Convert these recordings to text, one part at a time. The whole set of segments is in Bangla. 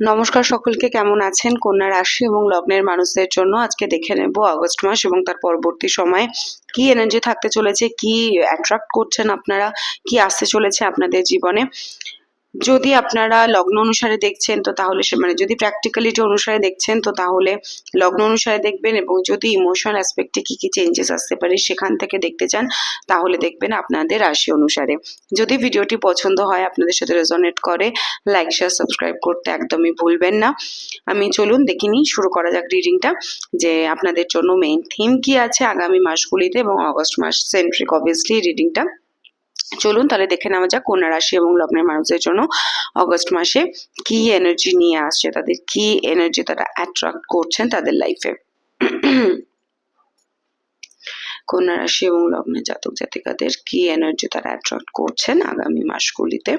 নমস্কার সকলকে, কেমন আছেন? কন্যা রাশি এবং লগ্নের মানুষদের জন্য আজকে দেখে নেব আগস্ট মাস এবং তার পরবর্তী সময়ে কি এনার্জি থাকতে চলেছে, কি অ্যাট্রাক্ট করছেন আপনারা, কি আসতে চলেছে আপনাদের জীবনে। যদি আপনারা লগ্ন অনুসারে দেখছেন, তো তাহলে সে মানে যদি প্র্যাকটিক্যালিটি অনুসারে দেখছেন, তো তাহলে লগ্ন অনুসারে দেখবেন এবং যদি ইমোশন অ্যাসপেক্টে কি কি চেঞ্জেস আসতে পারে সেখান থেকে দেখতে চান, তাহলে দেখবেন আপনাদের রাশি অনুসারে। যদি ভিডিওটি পছন্দ হয়, আপনাদের সাথে রেজনেট করে লাইক শেয়ার সাবস্ক্রাইব করতে একদমই ভুলবেন না। আমি চলুন দেখিনি শুরু করা যাক রিডিংটা যে আপনাদের জন্য মেইন থিম কি আছে আগামী মাসগুলিতে এবং অগস্ট মাস সেন্ট্রিক অবভিয়াসলি রিডিংটা চলুন তাহলে দেখে নেওয়া যাক কন্যা রাশি এবং লগ্নের মানুষদের জন্য অগস্ট মাসে কি এনার্জি নিয়ে আসছে, তাদের কি এনার্জি তারা অ্যাট্রাক্ট করছেন তাদের লাইফে কন্যা রাশি এবং লগ্নের জাতক জাতিকাদের কি এনার্জি তারা অ্যাট্রাক্ট করছেন আগামী মাসগুলিতে?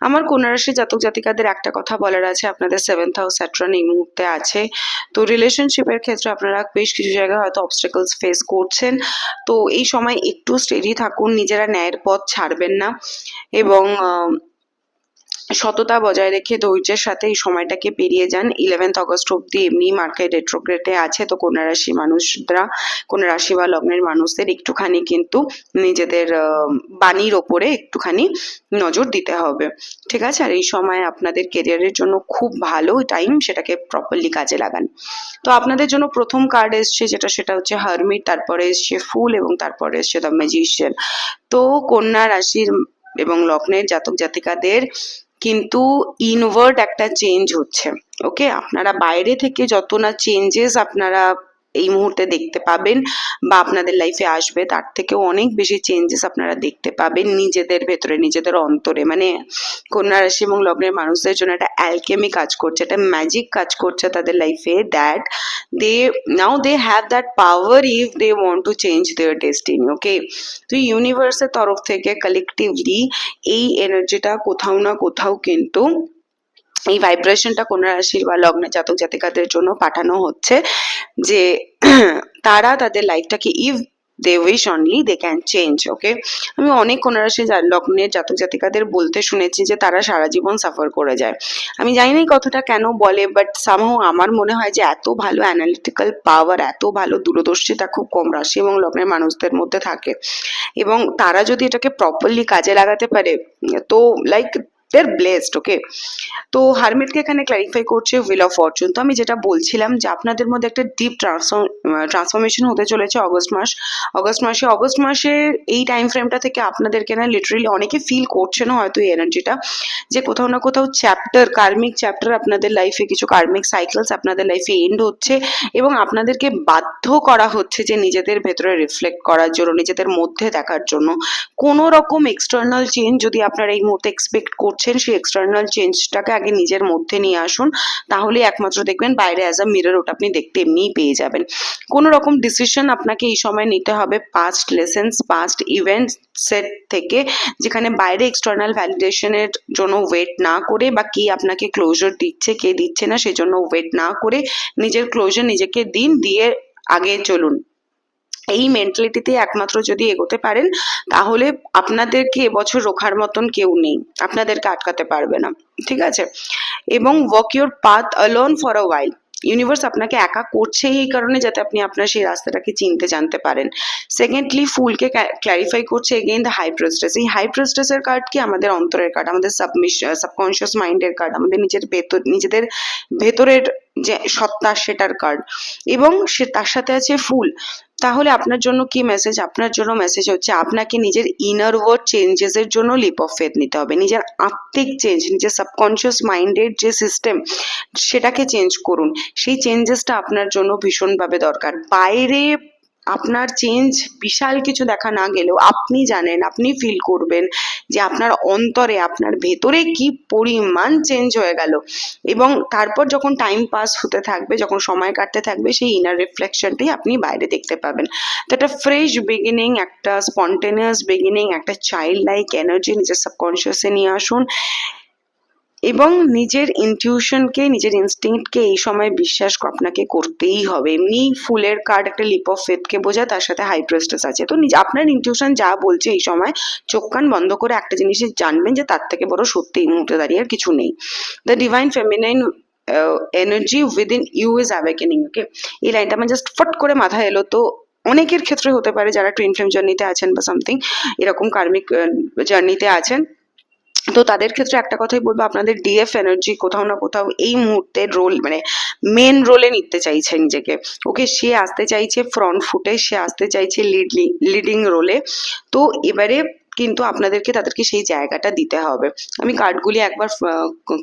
আমার কন্যা রাশি জাতক জাতিকাদের একটা কথা বলার আছে, আপনাদের সেভেন্থ হাউস স্যাট্রন এই মুহূর্তে আছে। তো রিলেশনশিপের ক্ষেত্রে আপনারা বেশ কিছু জায়গায় হয়তো অবস্টেকলস ফেস করছেন। তো এই সময় একটু স্টেডি থাকুন, নিজেরা ন্যায়ের পথ ছাড়বেন না। এবং সততা বজায় রেখে ধৈর্যের সাথে এই সময়টাকে পেরিয়ে যান। ইলেভেন্থ অগস্ট অব্দি এমনি মার্কেট রেট্রোগ্রেটে আছে। তো কন্যা রাশি মানুষরা, কন্যা রাশি বা লগ্নের মানুষদের একটুখানি কিন্তু নিজেদের বাণীর ওপরে একটুখানি নজর দিতে হবে। ঠিক আছে? আর এই সময় আপনাদের কেরিয়ারের জন্য খুব ভালো টাইম সেটাকে প্রপারলি কাজে লাগান। তো আপনাদের জন্য প্রথম কার্ড এসছে যেটা, সেটা হচ্ছে হারমিট তারপরে এসছে ফুল এবং তারপরে এসছে দ্য ম্যাজিশিয়ান তো কন্যা রাশির এবং লগ্নের জাতক জাতিকাদের কিন্তু ইনওয়ার্ড একটা চেঞ্জ হচ্ছে ওকে আপনারা বাইরে থেকে যত না চেঞ্জেস আপনারা এই মুহূর্তে দেখতে পাবেন বা আপনাদের লাইফে আসবে, তার থেকেও অনেক বেশি চেঞ্জেস আপনারা দেখতে পাবেন নিজেদের ভেতরে, নিজেদের অন্তরে। মানে কন্যা রাশি এবং লগ্নের মানুষদের জন্য একটা অ্যালকেমি কাজ করছে, একটা ম্যাজিক কাজ করছে তাদের লাইফে that they now they have that power if they want to change their destiny okay তো ইউনিভার্সের তরফ থেকে কালেকটিভলি এই এনার্জিটা কোথাও না কোথাও কিন্তু এই ভাইব্রেশনটা কন্যা রাশির বা লগ্নে জাতক জাতিকাদের জন্য পাঠানো হচ্ছে যে তারা তাদের লাইফটাকে if they wish only they can change, okay? আমি অনেক রাশি জা- লগ্নের জাতক জাতিকাদের বলতে শুনেছি যে তারা সারা জীবন সাফার করে যায়। আমি জানি না কথাটা কেন বলে বাট সামহাও আমার মনে হয় যে এত ভালো অ্যানালিটিক্যাল পাওয়ার এত ভালো দূরদর্শিতা খুব কম রাশি এবং লগ্নের মানুষদের মধ্যে থাকে। এবং তারা যদি এটাকে প্রপারলি কাজে লাগাতে পারে, তো লাইক দেয়ার ব্লেসড ওকে তো হারমিটকে এখানে ক্ল্যারিফাই করছে হুইল অফ ফরচুন তো আমি যেটা বলছিলাম যে আপনাদের মধ্যে একটা ডিপ ট্রান্সফরমেশন হতে চলেছে অগস্ট মাস। অগস্ট মাসে অগস্ট মাসের এই টাইম ফ্রেমটা থেকে আপনাদেরকে না লিটারেলি অনেকে ফিল করছেন হয়তো এই এনার্জিটা যে কোথাও না কোথাও চ্যাপ্টার কার্মিক চ্যাপ্টার আপনাদের লাইফে কিছু কার্মিক সাইকেলস আপনাদের লাইফে এন্ড হচ্ছে এবং আপনাদেরকে বাধ্য করা হচ্ছে যে নিজেদের ভেতরে রিফ্লেক্ট করার জন্য, নিজেদের মধ্যে দেখার জন্য। কোনো রকম এক্সটার্নাল চেঞ্জ যদি আপনারা এই মুহূর্তে এক্সপেক্ট করছেন সেই এক্সটার্নাল চেঞ্জটাকে আগে নিজের মধ্যে নিয়ে আসুন তাহলে একমাত্র দেখবেন বাইরে অ্যাজ আ মিরর ওটা আপনি দেখতে এমনিই পেয়ে যাবেন। কোনো রকম ডিসিশন আপনাকে এই সময় নিতে হবে past lessons past event set থেকে, যেখানে বাইরে এক্সটার্নাল ভ্যালিডেশনের জন্য ওয়েট না করে বা কে আপনাকে ক্লোজার দিচ্ছে, কে দিচ্ছে না, সেজন্য ওয়েট না করে নিজের ক্লোজার নিজেকে দিন, দিয়ে আগে চলুন। এই মেন্টালিটিতে একমাত্র যদি এগোতে পারেন, তাহলে আপনাদেরকে এবছর রোখার মতন কেউ নেই। আপনাদেরকে আটকাতে পারবে না। ঠিক আছে? এবং walk your path alone for a while universe আপনাকে একা করছে এই কারণে যাতে আপনি আপনার সেই রাস্তাটাকে চিনতে, জানতে পারেন। সেকেন্ডলি ফুলকে ক্ল্যারিফাই করছে এগেইন দ্য হাই প্রস্টেস এই হাই প্রস্টেসের কার্ড কি? আমাদের অন্তরের কার্ড আমাদের সাবমিশ সাবকনশিয়াস মাইন্ডের কার্ড আমাদের নিজের ভেতর, নিজেদের ভেতরের যে সত্তা, সেটার কার্ড এবং সে, তার সাথে আছে ফুল তাহলে আপনার জন্য কি মেসেজ আপনার জন্য মেসেজ হচ্ছে, আপনাকে নিজের ইনার ওয়ার্ড চেঞ্জেসের জন্য লিপ অফ ফেথ নিতে হবে। নিজের আত্মিক চেঞ্জ নিজের সাবকনশিয়াস মাইন্ডের যে সিস্টেম সেটাকে চেঞ্জ করুন। সেই চেঞ্জেসটা আপনার জন্য ভীষণভাবে দরকার। বাইরে আপনার চেঞ্জ বিশাল কিছু দেখা না গেলেও আপনি জানেন, আপনি ফিল করবেন যে আপনার অন্তরে, আপনার ভেতরে কি পরিমাণ চেঞ্জ হয়ে গেল। এবং তারপর যখন টাইম পাস হতে থাকবে, যখন সময় কাটতে থাকবে, সেই ইনার রিফ্লেকশনটাই আপনি বাইরে দেখতে পাবেন। তো একটা ফ্রেশ বিগিনিং একটা স্পন্টেনিয়াস বিগিনিং একটা চাইল্ড লাইক এনার্জি নিজের সাবকনশিয়াসে নিয়ে আসুন। এবং নিজের ইনটিউশনকে নিজের ইনস্টিংক্টকে এই সময় বিশ্বাস আপনাকে করতেই হবে। এমনি ফুলের কার্ড, একটা লিপ অফ ফেথকে বোঝায়, তার সাথে হাই প্রেস্টেস আছে। তো আপনার ইনটিউশন যা বলছে এই সময় চোখ কান বন্ধ করে একটা জিনিসই জানবেন যে তার থেকে বড় সত্যি এই মুহূর্তে দাঁড়িয়ে আর কিছু নেই। The divine feminine energy within you is awakening okay এই লাইনটা আমার জাস্ট ফট করে মাথায় এলো। তো অনেকের ক্ষেত্রে হতে পারে যারা ট্রেন ফ্লেম জার্নিতে আছেন বা সামথিং এরকম কার্মিক জার্নিতে আছেন তো তাদের ক্ষেত্রে একটা কথাই বলব, আপনাদের ডিএফ এনার্জি কোথাও না কোথাও এই মুহূর্তে রোল মানে মেন রোলে নিতে চাইছে নিজেকে। ওকে সে আসতে চাইছে ফ্রন্ট ফুটে সে আসতে চাইছে লিডলি লিডিং রোলে তো এবারে কিন্তু আপনাদেরকে তাদেরকে সেই জায়গাটা দিতে হবে। আমি কার্ডগুলি একবার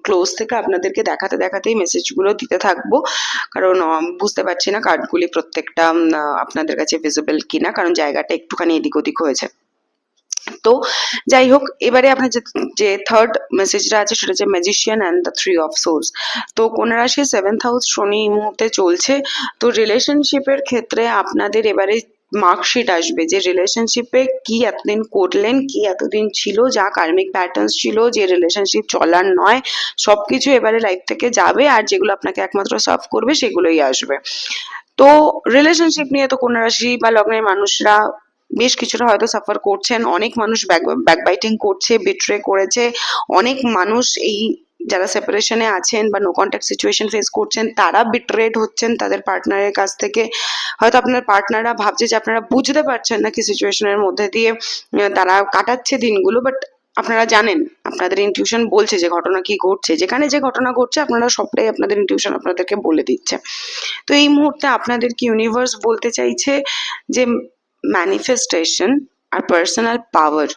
ক্লোজ থেকে আপনাদেরকে দেখাতে, দেখাতেই মেসেজগুলো দিতে থাকব। কারণ বুঝতে পারছি না কার্ডগুলি প্রত্যেকটা আপনাদের কাছে ভিজিবল কিনা, কারণ জায়গাটা একটুখানি এদিক ওদিক হয়েছে। তো যাই হোক, এবারে আপনার যে থার্ড মেসেজটা আছে সেটা হচ্ছে magician and the three of swords তো কোন রাশি সেভেন্থ হাউস শনি এই মুহূর্তে চলছে। তো রিলেশনশিপের ক্ষেত্রে আপনাদের এবারে মার্কশিট আসবে যে রিলেশনশিপে কি এতদিন করলেন, কি এতদিন ছিল, যা কার্মিক প্যাটার্নস ছিল, যে রিলেশনশিপ চলার নয় সব কিছু এবারে লাইফ থেকে যাবে আর যেগুলো আপনাকে একমাত্র সার্ভ করবে সেগুলোই আসবে। তো রিলেশনশিপ নিয়ে তো কোন রাশি বা লগ্নের মানুষরা বেশ কিছুটা হয়তো সাফার করছেন। অনেক মানুষ ব্যাক ব্যাকবাইটিং করছে বিট্রে করেছে। অনেক মানুষ এই যারা সেপারেশনে আছেন বা নো কন্ট্যাক্ট সিচুয়েশন ফেস করছেন, তারা বিট্রেড হচ্ছেন তাদের পার্টনারের কাছ থেকে। হয়তো আপনার পার্টনাররা ভাবছে যে আপনারা বুঝতে পারছেন না কি সিচুয়েশনের মধ্যে দিয়ে তারা কাটাচ্ছে দিনগুলো বাট আপনারা জানেন, আপনাদের ইনটিউশন বলছে যে ঘটনা কি ঘটছে। যেখানে যে ঘটনা ঘটছে, আপনারা সবটাই আপনাদের ইনটিউশন আপনাদেরকে বলে দিচ্ছে। তো এই মুহূর্তে আপনাদের কি ইউনিভার্স বলতে চাইছে যে ম্যানিফেস্টেশন আর পার্সোনাল পাওয়ার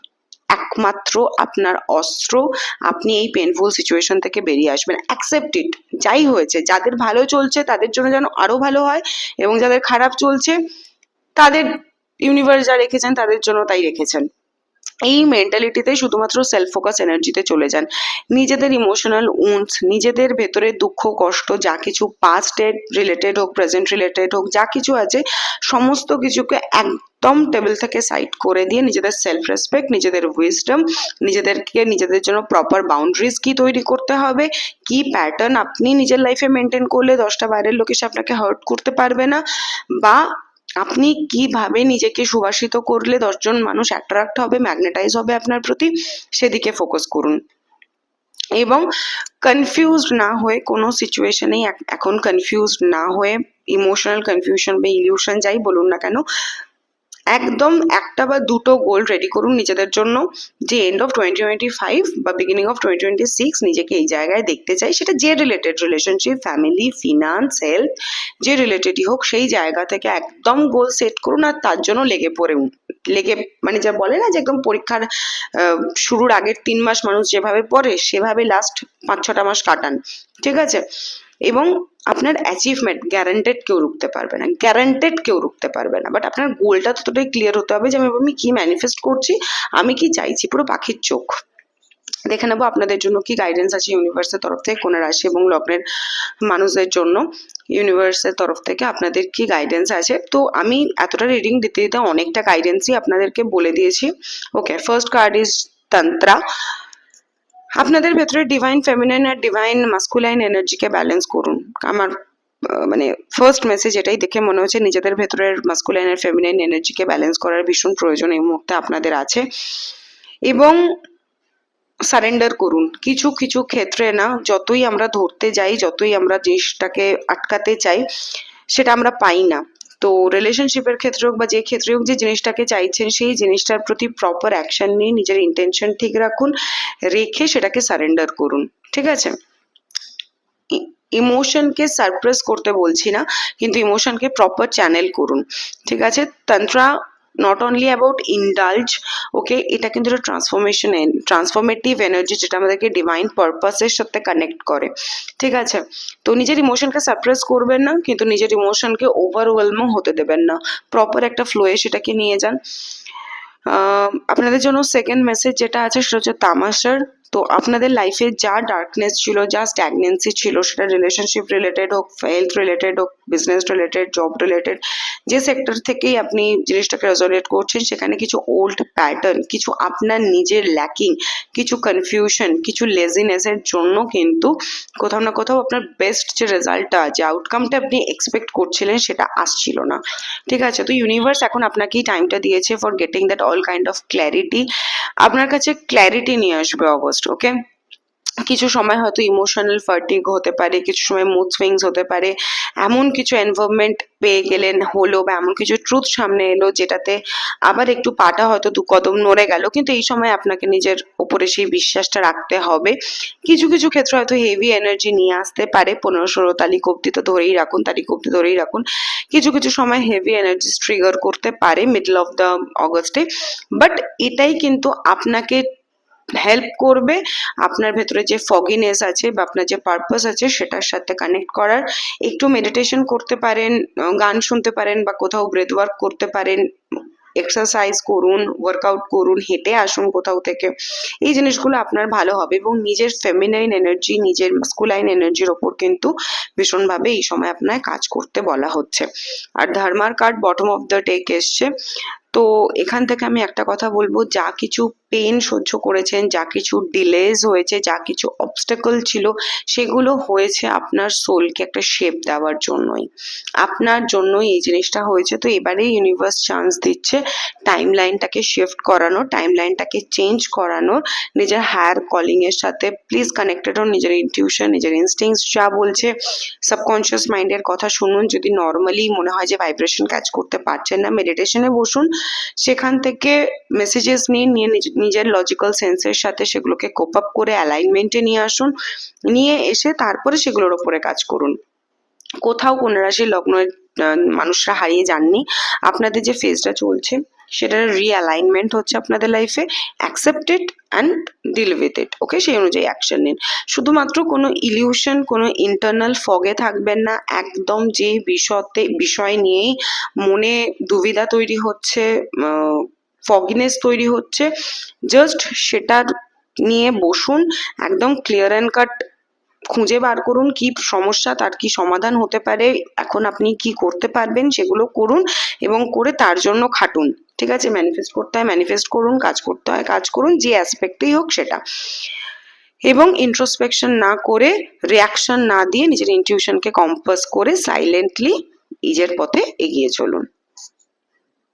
একমাত্র আপনার অস্ত্র, আপনি এই পেনফুল সিচুয়েশন থেকে বেরিয়ে আসবেন। অ্যাকসেপ্ট ইট যাই হয়েছে, যাদের ভালো চলছে তাদের জন্য যেন আরও ভালো হয় এবং যাদের খারাপ চলছে তাদের ইউনিভার্স যা রেখেছেন তাদের জন্য তাই রেখেছেন। এই মেন্টালিটিতে শুধুমাত্র সেলফ ফোকাস এনার্জিতে চলে যান। নিজেদের ইমোশনাল উন্স নিজেদের ভেতরে দুঃখ, কষ্ট, যা কিছু পাস্টের রিলেটেড হোক প্রেজেন্ট রিলেটেড হোক, যা কিছু আছে, সমস্ত কিছুকে এক একদম টেবিল থেকে সাইড করে দিয়ে নিজেদের সেলফ রেসপেক্ট নিজেদের উইজডম নিজেদেরকে, নিজেদের জন্য প্রপার বাউন্ডারিজ কি তৈরি করতে হবে, কি প্যাটার্ন আপনি নিজের লাইফে মেনটেন করলে দশটা বাইরের লোক এসে আপনাকে হার্ট করতে পারবে না, বা আপনি কীভাবে নিজেকে সুবাসিত করলে দশজন মানুষ অ্যাট্রাক্ট হবে ম্যাগনেটাইজ হবে আপনার প্রতি? সেদিকে ফোকাস করুন। এবং কনফিউজড না হয়ে কোনো সিচুয়েশনেই এখন কনফিউজড না হয়ে ইমোশনাল কনফিউশন বা ইলিউশন যাই বলুন না কেন একদম একটা বা দুটো গোল রেডি করুন নিজেদের জন্য। যে end of twenty twenty five বা beginning of twenty twenty six নিজেকে এই জায়গায় দেখতে চাই। সেটা যে related relationship family finance health যে রিলেটেডই হোক, সেই জায়গা থেকে একদম গোল সেট করুন আর তার জন্য লেগে পড়ে লেগে মানে যা বলে না যে একদম পরীক্ষার শুরুর আগের তিন মাস মানুষ যেভাবে পড়ে, সেভাবে লাস্ট পাঁচ ছটা মাস কাটান। ঠিক আছে? এবং আপনার অ্যাচিভমেন্ট গ্যারান্টেড কেউ রুখতে পারবে না। গ্যারান্টেড কেউ রুখতে পারবে না। বাট আপনার গোলটা ততটাই ক্লিয়ার হতে হবে যে, আমি আমি কি ম্যানিফেস্ট করছি, আমি কি চাইছি, পুরো পাখির চোখ। দেখে নেব আপনাদের জন্য কি গাইডেন্স আছে ইউনিভার্সের তরফ থেকে কোন রাশি এবং লগ্নের মানুষদের জন্য ইউনিভার্সের তরফ থেকে আপনাদের কি গাইডেন্স আছে। তো আমি এতটা রিডিং দিতে দিতে অনেকটা গাইডেন্সই আপনাদেরকে বলে দিয়েছি। Okay first card is tantra আপনাদের ভেতরে ডিভাইন ফেমিনাইন আর ডিভাইন মাস্কুলাইন এনার্জিকে ব্যালেন্স করুন। আমার মানে ফার্স্ট মেসেজ এটাই দেখে মনে হচ্ছে, নিজেদের ভেতরের মাস্কুলাইন আর ফেমিনাইন এনার্জিকে ব্যালেন্স করার ভীষণ প্রয়োজন এই মুহূর্তে আপনাদের আছে। এবং সারেন্ডার করুন। কিছু কিছু ক্ষেত্রে না, যতই আমরা ধরতে যাই, যতই আমরা জিনিসটাকে আটকাতে চাই, সেটা আমরা পাই না। তো রিলেশনশিপের ক্ষেত্রে হোক বা যে ক্ষেত্রে হোক যে জিনিসটাকে চাইছেন, সেই জিনিসটার প্রতি প্রপার অ্যাকশন নিয়ে নিজের ইন্টেনশন ঠিক রাখুন, রেখে সেটাকে সারেন্ডার করুন, ঠিক আছে? ইমোশনকে সারপ্রেস করতে বলছি না, কিন্তু ইমোশনকে প্রপার চ্যানেল করুন, ঠিক আছে? Tantra not only about indulge okay এটা কিন্তু একটা ট্রান্সফরমেশন ট্রান্সফরমেটিভ এনার্জি যেটা আমাদেরকে ডিভাইন পারপাসের সাথে কানেক্ট করে, ঠিক আছে? তো নিজের ইমোশনকে সাপ্রেস করবেন না, কিন্তু নিজের ইমোশনকে ওভারওয়েলমও হতে দেবেন না। প্রপার একটা ফ্লোয়ে সেটাকে নিয়ে যান। আপনাদের জন্য সেকেন্ড মেসেজ যেটা আছে, সেটা হচ্ছে তামাশার তো আপনাদের লাইফে যা ডার্কনেস ছিল, যা স্ট্যাগনেন্সি ছিল, সেটা রিলেশনশিপ রিলেটেড হোক হেলথ রিলেটেড হোক বিজনেস রিলেটেড জব রিলেটেড যে সেক্টর থেকেই আপনি জিনিসটাকে রেজোনেট করছেন, সেখানে কিছু ওল্ড প্যাটার্ন কিছু আপনার নিজের ল্যাকিং কিছু কনফিউশন কিছু লেজিনেসের জন্য কিন্তু কোথাও না কোথাও আপনার বেস্ট যে রেজাল্টটা যে আউটকামটা আপনি এক্সপেক্ট করছিলেন, সেটা আসছিল না। ঠিক আছে? তো ইউনিভার্স এখন আপনাকেই টাইমটা দিয়েছে for getting that all kind of clarity আপনার কাছে ক্ল্যারিটি নিয়ে আসবে অগস্ট ওকে কিছু সময় হয়তো ইমোশনাল ফার্টিগ হতে পারে, কিছু সময় মুড সুইংস হতে পারে, এমন কিছু এনভায়রনমেন্ট পেয়ে গেলেন, হলো বা এমন কিছু ট্রুথ সামনে এলো যেটাতে আবার একটু পাটা হয়তো দু কদম নড়ে গেল, কিন্তু এই সময় আপনাকে নিজের ওপরে সেই বিশ্বাসটা রাখতে হবে। কিছু কিছু ক্ষেত্রে হয়তো হেভি এনার্জি নিয়ে আসতে পারে, পনেরো ষোলো তারিখ অব্দি তো ধরেই রাখুন, তারিখ অব্দি ধরেই রাখুন। কিছু কিছু সময় হেভি এনার্জি ট্রিগার করতে পারে মিডল অফ দ্য অগস্টে বাট এটাই কিন্তু আপনাকে হেল্প করবে, আপনার ভেতরে যে ফগিনেস আছে বা আপনার যে পারপাস আছে সেটার সাথে কানেক্ট করার। একটু মেডিটেশন করতে পারেন গান শুনতে পারেন বা কোথাও ব্রেথ ওয়ার্ক করতে পারেন এক্সারসাইজ করুন ওয়ার্কআউট করুন, হেঁটে আসুন কোথাও থেকে। এই জিনিসগুলো আপনার ভালো হবে এবং নিজের ফেমিনাইন এনার্জি নিজের মাস্কুলাইন এনার্জির ওপর কিন্তু ভীষণভাবে এই সময় আপনার কাজ করতে বলা হচ্ছে। আর ধর্মার card bottom of the deck এসছে। তো এখান থেকে আমি একটা কথা বলব, যা কিছু পেন সহ্য করেছেন, যা কিছু ডিলেজ হয়েছে, যা কিছু অবস্টেকল ছিল, সেগুলো হয়েছে আপনার সোলকে একটা শেপ দেওয়ার জন্যই। আপনার জন্যই এই জিনিসটা হয়েছে। তো এবারে ইউনিভার্স চান্স দিচ্ছে টাইম লাইনটাকে শিফট করানো টাইম লাইনটাকে চেঞ্জ করানোর, নিজের হায়ার কলিং এর সাথে প্লিজ কানেক্টেড হন নিজের ইনটিউশন নিজের ইনস্টিংস যা বলছে সাবকনশিয়াস মাইন্ডের কথা শুনুন। যদি নর্মালি মনে হয় যে ভাইব্রেশন কাজ করতে পারছেন না মেডিটেশনে বসুন। সেখান থেকে মেসেজেস নিয়ে নিজ- নিজের লজিক্যাল সেন্সের সাথে সেগুলোকে কোপ আপ করে অ্যালাইনমেন্টে নিয়ে আসুন, নিয়ে এসে তারপরে সেগুলোর ওপরে কাজ করুন। কোথাও কোন রাশির লগ্নের মানুষরা হারিয়ে যাননি। আপনাদের যে ফেজটা চলছে, সেটার রিঅ্যালাইনমেন্ট হচ্ছে আপনাদের লাইফে accepted and deal with it okay সেই অনুযায়ী অ্যাকশন নিন। শুধুমাত্র কোনো ইলিউশন কোনো ইন্টারনাল ফগে থাকবেন না, একদম যে বিষয়তে, বিষয় নিয়েই মনে দুবিধা তৈরি হচ্ছে ফগিনেস তৈরি হচ্ছে। জাস্ট সেটার নিয়ে বসুন, একদম ক্লিয়ার অ্যান্ড কাট খুঁজে বার করুন কি সমস্যা, তার কি সমাধান হতে পারে, এখন আপনি কি করতে পারবেন সেগুলো করুন এবং করে তার জন্য খাটুন। ঠিক আছে? ম্যানিফেস্ট করতে হয় ম্যানিফেস্ট করুন, কাজ করতে হয়, কাজ করুন, যে অ্যাসপেক্টেই হোক সেটা। এবং ইন্ট্রোস্পেকশন না করে রিয়াকশন না দিয়ে নিজের ইনটিউশনকে কম্পাস করে সাইলেন্টলি নিজের পথে এগিয়ে চলুন।